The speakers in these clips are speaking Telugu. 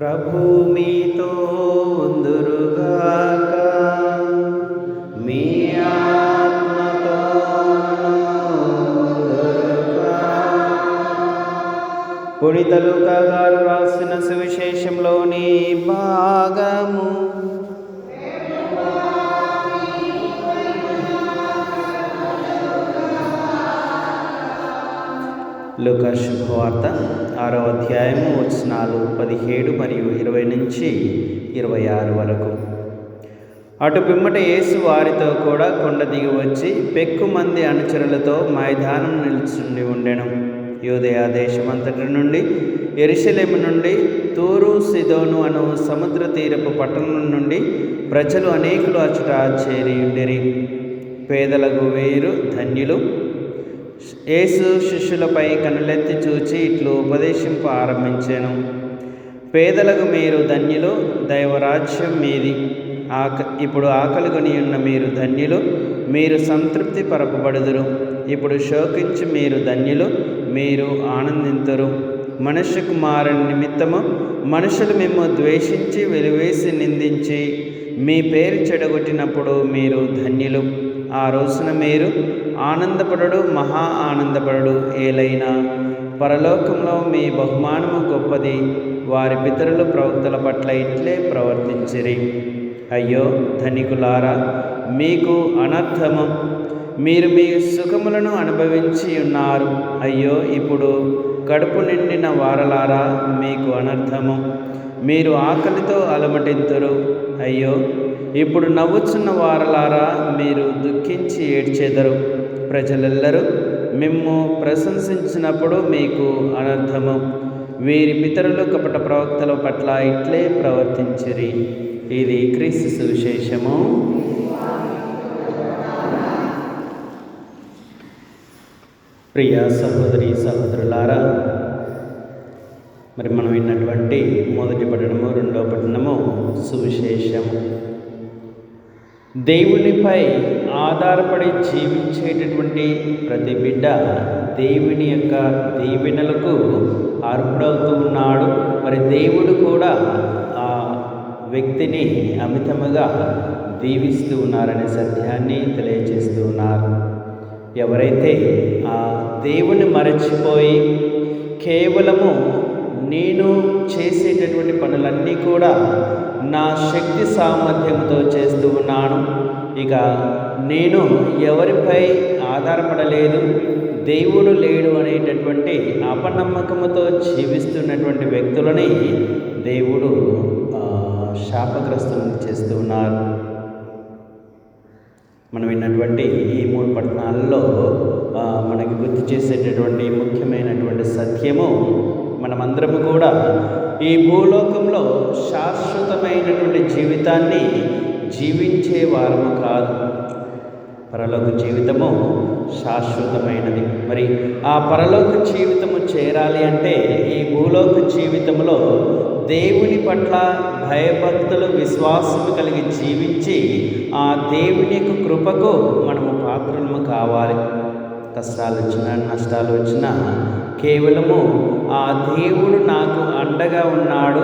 ప్రభు మీతో ఉందురుగాక. మీ పుణిత లూకా గారు రాసిన సువిశేషంలోని భాగము. లుక శుభవార్త. ఆరో అధ్యాయము వచనాలు పదిహేడు మరియు ఇరవై నుంచి ఇరవై ఆరు వరకు. అటు పిమ్మట యేసు వారితో కూడా కొండ దిగి వచ్చి పెక్కు మంది అనుచరులతో మైదానం నిలుచుండి ఉండెను. యోదయ దేశమంతటి నుండి ఎరుషలేము నుండి తూరు సిదోను అను సముద్ర తీరపు పట్టణం నుండి ప్రజలు అనేకులు అచుట చేరి ఉండిరి. పేదలకు వేరు ధన్యులు యేసు శిష్యులపై కనులెత్తి చూచి ఇట్లు ఉపదేశింప ఆరంభించాను. పేదలకు మీరు ధన్యులు దైవరాజ్యం మీది. ఆక ఇప్పుడు ఆకలిగొని ఉన్న మీరు ధన్యులు మీరు సంతృప్తి పరపబడుదురు. ఇప్పుడు శోకించి మీరు ధన్యులు మీరు ఆనందింతురు. మనుష్య కుమారుని నిమిత్తము మనుషులు మేము ద్వేషించి వెలివేసి నిందించి మీ పేరు చెడగొట్టినప్పుడు మీరు ధన్యులు. ఆ రోజున మీరు ఆనందపడడు మహా ఆనందపడడు ఏలైనా. పరలోకంలో మీ బహుమానము గొప్పది. వారి పితరులు ప్రవక్తల పట్ల ఇట్లే ప్రవర్తించిరి. అయ్యో ధనికులారా మీకు అనర్థము. మీరు మీ సుఖములను అనుభవించి ఉన్నారు. అయ్యో ఇప్పుడు కడుపు నిండిన వారలారా మీకు అనర్థము. మీరు ఆకలితో అలమటింతురు. అయ్యో ఇప్పుడు నవ్వుచున్న వారలారా మీరు దుఃఖించి ఏడ్చేదరు. ప్రజలెల్లరూ మిమ్ము ప్రశంసించినప్పుడు మీకు అనర్థము. వీరి పితరులు కపట ప్రవక్తల పట్ల ఇట్లే ప్రవర్తించిరి. ఇది క్రీస్తు సువిశేషము. ప్రియ సహోదరి సహోదరులారా మరి మనం విన్నటువంటి మొదటి పట్టణము రెండవ పట్టణము సువిశేషము. దేవునిపై ఆధారపడి జీవించేటటువంటి ప్రతి బిడ్డ దేవుని యొక్క దీవెనలకు అర్హుడవుతూ ఉన్నాడు. మరి దేవుడు కూడా ఆ వ్యక్తిని అమితముగా దీవిస్తూ ఉన్నారనే సత్యాన్ని తెలియజేస్తూ ఉన్నారు. ఎవరైతే ఆ దేవుని మరచిపోయి కేవలము నేను చేసేటటువంటి పనులన్నీ కూడా నా శక్తి సామర్థ్యంతో చేస్తూ ఉన్నాను. ఇక నేను ఎవరిపై ఆధారపడలేదు దేవుడు లేడు అనేటటువంటి అపనమ్మకంతో జీవిస్తున్నటువంటి వ్యక్తులని దేవుడు శాపగ్రస్తులను చేస్తూ ఉన్నారు. మనం విన్నటువంటి ఈ మూడు పట్టణాల్లో మనకి గుర్తు చేసేటటువంటి ముఖ్యమైనటువంటి సత్యము మనమందరము కూడా ఈ భూలోకంలో శాశ్వతమైనటువంటి జీవితాన్ని జీవించే వారము కాదు. పరలోక జీవితము శాశ్వతమైనది. మరి ఆ పరలోక జీవితము చేరాలి అంటే ఈ భూలోక జీవితంలో దేవుని పట్ల భయభక్తులు విశ్వాసము కలిగి జీవించి ఆ దేవుని యొక్క కృపకు మనము పాత్రము కావాలి. కష్టాలు వచ్చినా నష్టాలు వచ్చినా కేవలము ఆ దేవుడు నాకు అండగా ఉన్నాడు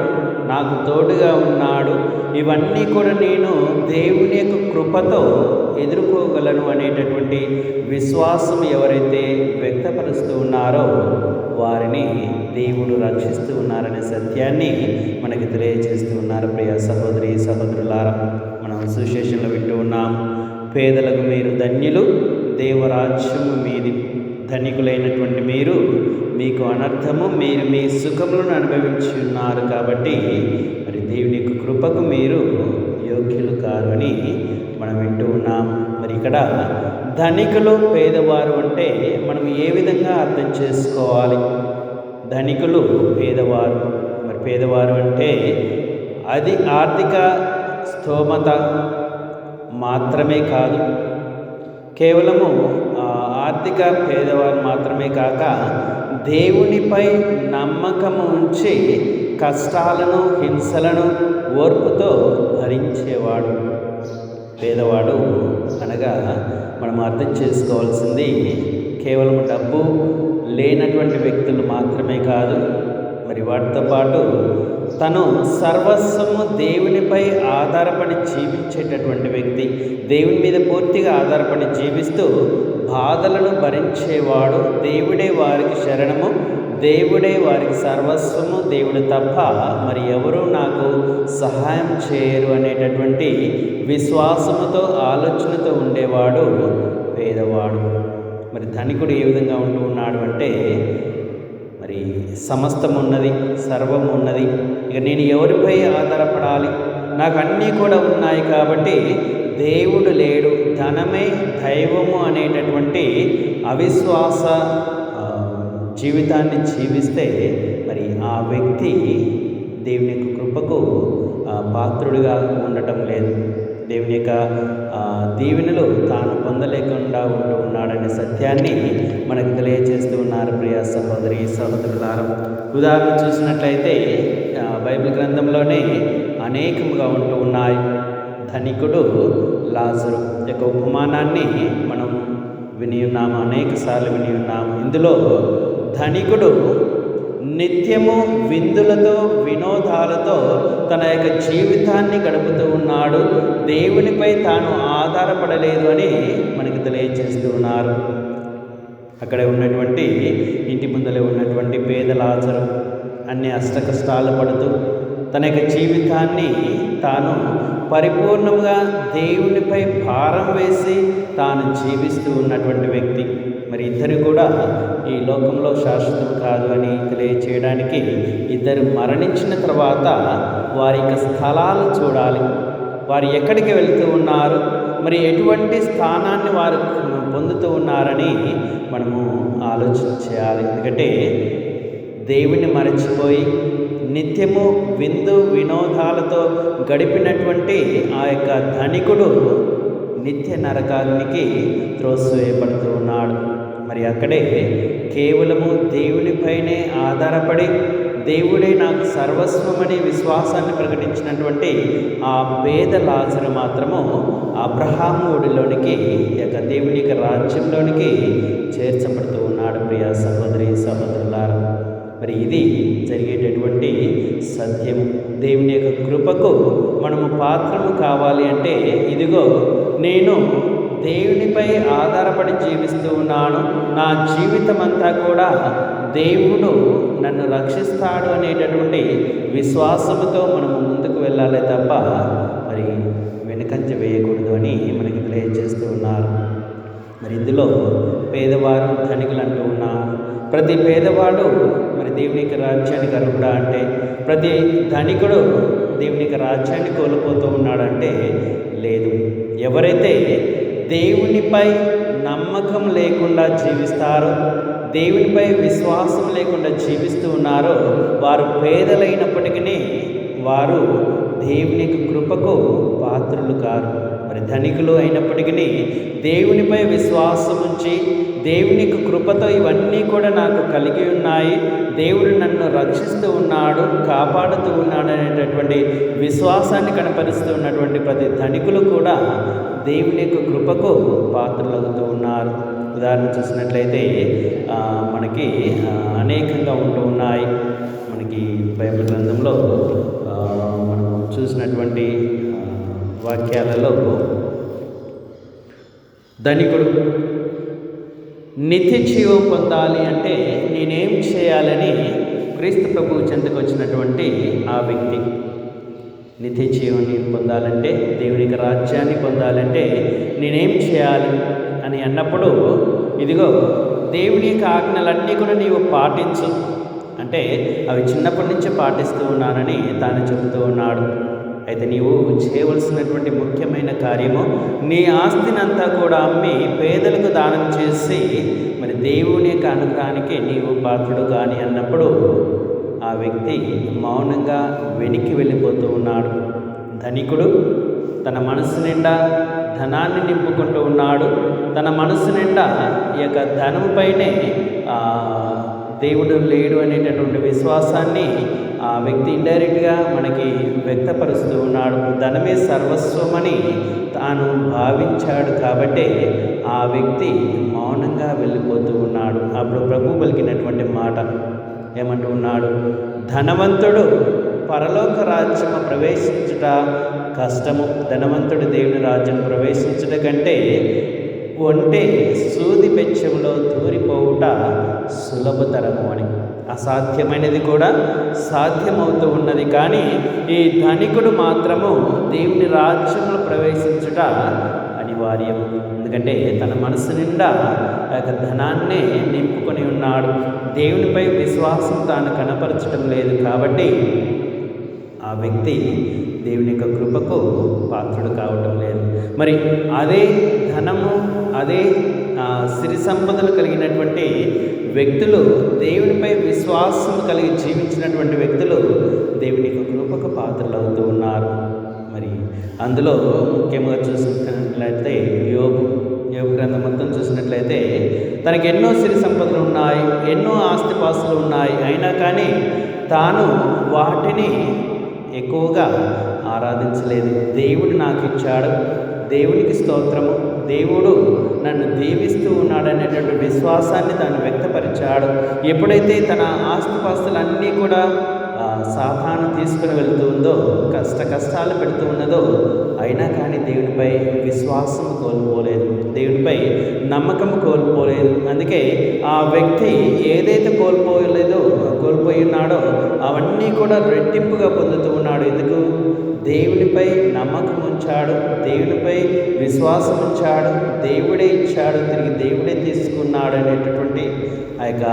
నాకు తోడుగా ఉన్నాడు ఇవన్నీ కూడా నేను దేవుని యొక్క కృపతో ఎదుర్కోగలను అనేటటువంటి విశ్వాసం ఎవరైతే వ్యక్తపరుస్తూ ఉన్నారో వారిని దేవుడు రక్షిస్తూ ఉన్నారనే సత్యాన్ని మనకి తెలియజేస్తూ ఉన్నారు. ప్రియ సహోదరి సహోదరులారా మనం సుశేషంలో వింటూ ఉన్నాం. పేదలకు మీరు ధన్యులు. దేవరాజ్యము మీది. ధనికులైనటువంటి మీరు మీకు అనర్థము మీరు మీ సుఖములను అనుభవించి ఉన్నారు కాబట్టి మరి దేవుని యొక్క కృపకు మీరు యోగ్యులు కారు అని మనం వింటూ ఉన్నాం. మరి ఇక్కడ ధనికులు పేదవారు అంటే మనం ఏ విధంగా అర్థం చేసుకోవాలి? ధనికులు పేదవారు. మరి పేదవారు అంటే అది ఆర్థిక స్తోమత మాత్రమే కాదు కేవలము ఆర్థిక పేదవారు మాత్రమే కాక దేవునిపై నమ్మకం ఉంచి కష్టాలను హింసలను ఓర్పుతో భరించేవాడు పేదవాడు అనగా మనం అర్థం చేసుకోవాల్సింది కేవలం డబ్బు లేనటువంటి వ్యక్తులు మాత్రమే కాదు. మరి వాటితో పాటు తను సర్వస్వము దేవునిపై ఆధారపడి జీవించేటటువంటి వ్యక్తి. దేవుని మీద పూర్తిగా ఆధారపడి జీవిస్తూ బాధలను భరించేవాడు దేవుడే వారికి శరణము దేవుడే వారికి సర్వస్వము దేవుడు తప్ప మరి ఎవరు నాకు సహాయం చేయరు అనేటటువంటి విశ్వాసముతో ఆలోచనతో ఉండేవాడు పేదవాడు. మరి ధనికుడు ఏ విధంగా ఉంటూ ఉన్నాడు అంటే మరి సమస్తం ఉన్నది సర్వం ఉన్నది ఇక నేను ఎవరిపై ఆధారపడాలి? నాకు అన్నీ కూడా ఉన్నాయి కాబట్టి దేవుడు లేడు. ధనమే దైవము అనేటటువంటి అవిశ్వాస జీవితాన్ని జీవిస్తే మరి ఆ వ్యక్తి దేవుని యొక్క కృపకు ఆ, పాత్రుడిగా ఉండటం లేదు. దేవుని యొక్క దీవెనలు తాను పొందలేకుండా ఉంటూ ఉన్నాడనే సత్యాన్ని మనకు తెలియజేస్తూ ఉన్నారు ప్రియ సహోదరి సహోదరులారం. ఉదాహరణ చూసినట్లయితే బైబిల్ గ్రంథంలోనే అనేకముగా ఉంటూ ఉన్నాయి. ధనికుడు లాజరు యొక్క ఉపమానాన్ని మనం విని ఉన్నాము అనేక సార్లు విని ఉన్నాము. ఇందులో ధనికుడు నిత్యము విందులతో వినోదాలతో తన యొక్క జీవితాన్ని గడుపుతూ ఉన్నాడు. దేవునిపై తాను ఆధారపడలేదు అని మనకి తెలియజేస్తూ ఉన్నారు. అక్కడ ఉన్నటువంటి ఇంటి ముందలే ఉన్నటువంటి పేదలాచరు అన్ని అష్ట కష్టాలు పడుతూ తన యొక్క జీవితాన్ని తాను పరిపూర్ణంగా దేవునిపై భారం వేసి తాను జీవిస్తూ ఉన్నటువంటి వ్యక్తి. మరి ఇద్దరు కూడా ఈ లోకంలో శాశ్వతం కాదు అని తెలియచేయడానికి ఇద్దరు మరణించిన తర్వాత వారి యొక్క స్థలాలు చూడాలి. వారు ఎక్కడికి వెళ్తూ ఉన్నారు? మరి ఎటువంటి స్థానాన్ని వారు పొందుతూ ఉన్నారని మనము ఆలోచన చేయాలి ఎందుకంటే దేవుని మరచిపోయి నిత్యము విందు వినోదాలతో గడిపినటువంటి ఆ యొక్క ధనికుడు నిత్య నరకాగ్నికి త్రోసివేయబడుతూ ఉన్నాడు. మరి అక్కడే కేవలము దేవునిపైనే ఆధారపడి దేవుడే నాకు సర్వస్వమనే విశ్వాసాన్ని ప్రకటించినటువంటి ఆ పేద లాజరు మాత్రము అబ్రహాముడిలోనికి ఈ యొక్క దేవుని యొక్క రాజ్యంలోనికి చేర్చబడుతూ ఉన్నాడు ప్రియ సహోదరి సహోదరులారా. మరి ఇది జరిగేటటువంటి సత్యం దేవుని యొక్క కృపకు మనము పాత్రము కావాలి అంటే ఇదిగో నేను దేవునిపై ఆధారపడి జీవిస్తూ ఉన్నాను. నా జీవితం అంతా కూడా దేవుడు నన్ను రక్షిస్తాడు అనేటటువంటి విశ్వాసముతో మనము ముందుకు వెళ్ళాలి తప్ప మరి వెనుకంజ వేయకూడదు అని మనకి తెలియజేస్తూ ఉన్నారు. మరి ఇందులో పేదవారు ధనికులు అంటూ ఉన్నాము. ప్రతి పేదవాడు మరి దేవునికి రాజ్యానికి అర్హుడా అంటే ప్రతి ధనికుడు దేవునికి రాజ్యాన్ని కోల్పోతూ ఉన్నాడంటే లేదు. ఎవరైతే దేవునిపై నమ్మకం లేకుండా జీవిస్తారు. దేవునిపై విశ్వాసం లేకుండా జీవిస్తూ ఉన్నారో వారు పేదలైనప్పటికీ వారు దేవుని కృపకు పాత్రులు కారు. మరి ధనికులు అయినప్పటికీ దేవునిపై విశ్వాసం ఉంచి దేవుని కృపతో ఇవన్నీ కూడా నాకు కలిగి ఉన్నాయి. దేవుడు నన్ను రక్షిస్తూ ఉన్నాడు కాపాడుతూ ఉన్నాడు అనేటటువంటి విశ్వాసాన్ని కనపరుస్తూ ఉన్నటువంటి ప్రతి ధనికులు కూడా దేవుని యొక్క కృపకు పాత్రలవుతూ ఉన్నారు. ఉదాహరణ చూసినట్లయితే మనకి అనేకంగా ఉంటూ ఉన్నాయి. మనకి బైబిల్ గ్రంథంలో మనం చూసినటువంటి వాక్యాలలో ధనికుడు నిత్య జీవం పొందాలి అంటే నేనేం చేయాలని క్రీస్తు ప్రభు చెంతకు వచ్చినటువంటి ఆ వ్యక్తి. నిత్య జీవాన్ని పొందాలంటే దేవునికి రాజ్యాన్ని పొందాలంటే నేనేం చేయాలి అని అన్నప్పుడు ఇదిగో దేవుని యొక్క ఆజ్ఞలన్నీ కూడా నీవు పాటించు. అంటే అవి చిన్నప్పటి నుంచి పాటిస్తూ ఉన్నానని తాను చెబుతూ ఉన్నాడు. అయితే నీవు చేయవలసినటువంటి ముఖ్యమైన కార్యము నీ ఆస్తిని అంతా కూడా అమ్మి పేదలకు దానం చేసి మరి దేవుని యొక్క అనుగ్రహానికి నీవు పాత్రుడు కానీ అన్నప్పుడు వ్యక్తి మౌనంగా వెనక్కి వెళ్ళిపోతూ ఉన్నాడు. ధనికుడు తన మనసు నిండా ధనాన్ని నింపుకుంటూ ఉన్నాడు. తన మనసు నిండా ఈ యొక్క ధనంపైనే దేవుడు లేడు అనేటటువంటి విశ్వాసాన్ని ఆ వ్యక్తి ఇండైరెక్ట్గా మనకి వ్యక్తపరుస్తూ ఉన్నాడు. ధనమే సర్వస్వమని తాను భావించాడు కాబట్టే ఆ వ్యక్తి మౌనంగా వెళ్ళిపోతూ ఉన్నాడు. అప్పుడు ప్రభు పలికినటువంటి మాట ఏమంటూ ఉన్నాడు? ధనవంతుడు పరలోక రాజ్యము ప్రవేశించుట కష్టము. ధనవంతుడు దేవుని రాజ్యం ప్రవేశించుట కంటే ఒంటే సూది బెచ్చంలో దూరిపోవుట సులభతరము అని. అసాధ్యమైనది కూడా సాధ్యమవుతూ ఉన్నది. కానీ ఈ ధనికుడు మాత్రము దేవుని రాజ్యంలో ప్రవేశించుట అనివార్యం ఎందుకంటే తన మనసు నిండా యొక్క ధనాన్నే నింపుకొని ఉన్నాడు. దేవునిపై విశ్వాసం తాను కనపరచడం లేదు కాబట్టి ఆ వ్యక్తి దేవుని యొక్క కృపకు పాత్రుడు కావటం లేదు. మరి అదే ధనము అదే ఆ, సిరి సంపదలు కలిగినటువంటి వ్యక్తులు దేవునిపై విశ్వాసం కలిగి జీవించినటువంటి వ్యక్తులు దేవుని యొక్క కృపకు పాత్రలు అవుతూ ఉన్నారు. మరి అందులో ముఖ్యంగా చూసినట్లయితే యోగు యోగ గ్రంథం మొత్తం చూసినట్లయితే తనకి ఎన్నో సిరి సంపదలు ఉన్నాయి ఎన్నో ఆస్తిపాస్తులు ఉన్నాయి అయినా కానీ తాను వాటిని ఎక్కువగా ఆరాధించలేదు. దేవుడు నాకు ఇచ్చాడు దేవునికి స్తోత్రము. దేవుడు నన్ను దీవిస్తూ ఉన్నాడనేటువంటి విశ్వాసాన్ని తాను వ్యక్తపరిచాడు. ఎప్పుడైతే తన ఆస్తిపాస్తులన్నీ కూడా ఆ, తీసుకుని వెళ్తూ ఉందో కష్ట కష్టాలు పెడుతూ ఉన్నదో అయినా కానీ దేవునిపై విశ్వాసం కోల్పోలేదు. దేవునిపై నమ్మకం కోల్పోలేదు. అందుకే ఆ వ్యక్తి ఏదైతే కోల్పోలేదో కోల్పోయి ఉన్నాడో అవన్నీ కూడా రెట్టింపుగా పొందుతూ ఉన్నాడు. ఎందుకు? దేవునిపై నమ్మకం ఉంచాడు. దేవునిపై విశ్వాసం ఉంచాడు. దేవుడే ఇచ్చాడు. తిరిగి దేవుడే తీసుకున్నాడు అనేటటువంటి ఆ యొక్క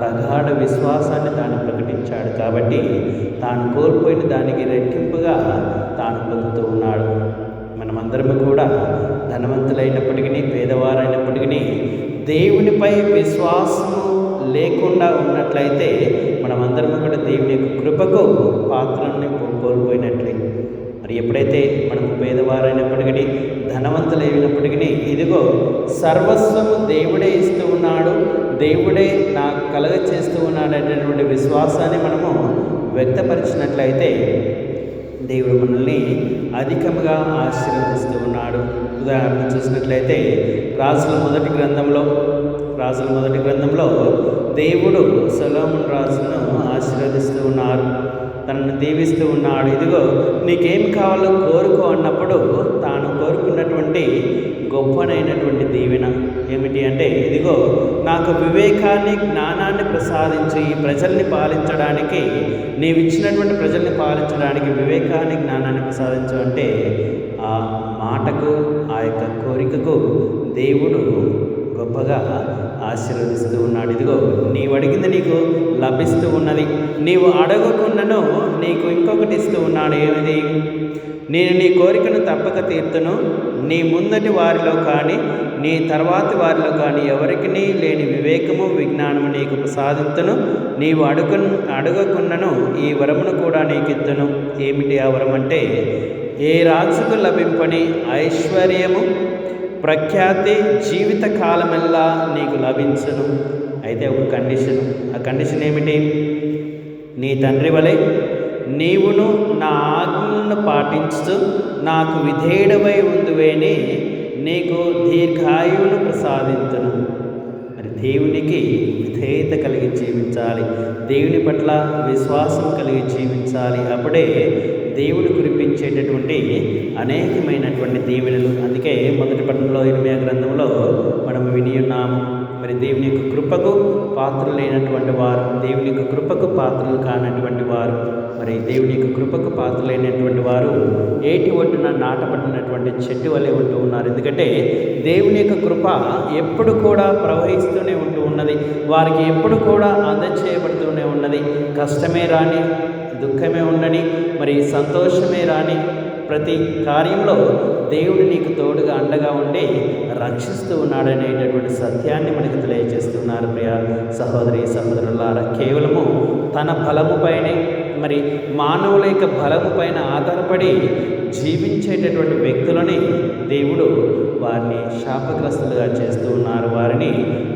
ప్రగాఢ విశ్వాసాన్ని తాను ప్రకటించాడు. కాబట్టి తాను కోల్పోయిన దానికి రెట్టింపుగా తాను పొందుతూ ఉన్నాడు. మనమందరము కూడా ధనవంతులైనప్పటికీ పేదవారైనప్పటికీ దేవునిపై విశ్వాసము లేకుండా ఉన్నట్లయితే మనమందరం కూడా దేవుని యొక్క కృపకు పాత్రల్ని కోల్పోయినట్లే. మరి ఎప్పుడైతే మనము పేదవారైనప్పటికీ ధనవంతులైనప్పటికీ ఇదిగో సర్వస్వము దేవుడే ఇస్తూ ఉన్నాడు దేవుడే నాకు కలగ చేస్తూ ఉన్నాడు అనేటువంటి విశ్వాసాన్ని మనము వ్యక్తపరిచినట్లయితే దేవుడు మనల్ని అధికంగా ఆశీర్వదిస్తూ ఉన్నాడు. ఉదాహరణ చూసినట్లయితే రాజుల మొదటి గ్రంథంలో రాజుల మొదటి గ్రంథంలో దేవుడు సలోమున్ రాజును ఆశీర్వదిస్తూ ఉన్నారు. తనను దీవిస్తూ ఉన్నాడు. ఇదిగో నీకేం కావాలో కోరుకో అన్నప్పుడు తాను కోరుకున్నటువంటి గొప్పనైనటువంటి దీవెన ఏమిటి అంటే ఇదిగో నాకు వివేకాన్ని జ్ఞానాన్ని ప్రసాదించి ఈ ప్రజల్ని పాలించడానికి నీవు ఇచ్చినటువంటి ప్రజల్ని పాలించడానికి వివేకాన్ని జ్ఞానాన్ని ప్రసాదించు అంటే మాటకు ఆ యొక్క కోరికకు దేవుడు గొప్పగా ఆశీర్వదిస్తూ ఉన్నాడు. ఇదిగో నీవు అడిగింది నీకు లభిస్తూ ఉన్నది. నీవు అడగకుండాను నీకు ఇంకొకటి ఇస్తూ ఉన్నాడు. ఏమిది? నేను నీ కోరికను తప్పక తీర్తును. నీ ముందటి వారిలో కానీ నీ తర్వాతి వారిలో కానీ ఎవరికి లేని వివేకము విజ్ఞానము నీకు ప్రసాదింతును. నీవు అడుగు అడగకుండాను ఈ వరమును కూడా నీకు ఇద్దును ఏమిటి ఆ వరం అంటే ఏ రాజుకు లభింపని ఐశ్వర్యము ప్రఖ్యాతి జీవిత కాలమెల్లా నీకు లభించను. అయితే ఒక కండిషన్ ఆ కండిషన్ ఏమిటి? నీ తండ్రి వలె నీవును నా ఆజ్ఞలను పాటించుతూ నాకు విధేయుడవై ఉందివేని నీకు దీర్ఘాయువును ప్రసాదించను. మరి దేవునికి విధేయత కలిగి జీవించాలి. దేవుని పట్ల విశ్వాసం కలిగి జీవించాలి. అప్పుడే దేవుడు కురిపించేటటువంటి అనేకమైనటువంటి దీవెనలు. అందుకే మొదటి పట్టణంలో ఇరవై గ్రంథంలో మనం విని ఉన్నాము మరి దేవుని యొక్క కృపకు పాత్రలైనటువంటి వారు దేవుని యొక్క కృపకు పాత్రలు కానటువంటి వారు మరి దేవుని యొక్క కృపకు పాత్రలైనటువంటి వారు ఏటి ఒడ్డున నాటబడినటువంటి చెట్టు వలె ఉంటూ ఉన్నారు. ఎందుకంటే దేవుని యొక్క కృప ఎప్పుడు కూడా ప్రవహిస్తూనే ఉంటూ ఉన్నది. వారికి ఎప్పుడు కూడా అందచేయబడుతూనే ఉన్నది. కష్టమే రాని దుఃఖమే ఉండని మరి సంతోషమే రాని ప్రతి కార్యంలో దేవుడు నీకు తోడుగా అండగా ఉండి రక్షిస్తూ ఉన్నాడనేటటువంటి సత్యాన్ని మనకు తెలియజేస్తున్నారు ప్రియ సహోదరి సహోదరులారా. కేవలము తన బలముపైనే మరి మానవుల యొక్క బలము పైన ఆధారపడి జీవించేటటువంటి వ్యక్తులని దేవుడు వారిని శాపగ్రస్తులుగా చేస్తూ ఉన్నారు. వారిని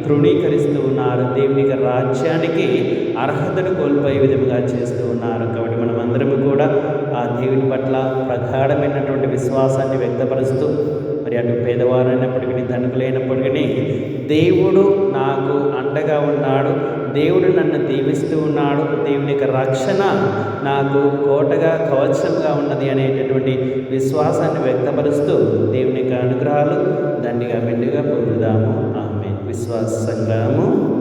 తృణీకరిస్తూ ఉన్నారు. దేవుని యొక్క రాజ్యానికి అర్హతను కోల్పోయే విధంగా చేస్తూ ఉన్నారు. కాబట్టి మనం అందరము కూడా ఆ దేవుని పట్ల ప్రగాఢమైనటువంటి విశ్వాసాన్ని వ్యక్తపరుస్తూ మరి అటు పేదవారైనప్పటికీ ధనుకులైనప్పటికీ దేవుడు నాకు అండగా ఉన్నాడు. దేవుడు నన్ను దీవిస్తూ ఉన్నాడు. దేవుని యొక్క రక్షణ నాకు కోటగా కవచంగా ఉన్నది అనేటటువంటి విశ్వాసాన్ని వ్యక్తపరుస్తూ దేవుని యొక్క అనుగ్రహాలు దండిగా మెండుగా పొందుదాము. ఆమె విశ్వాస సంగ్రహము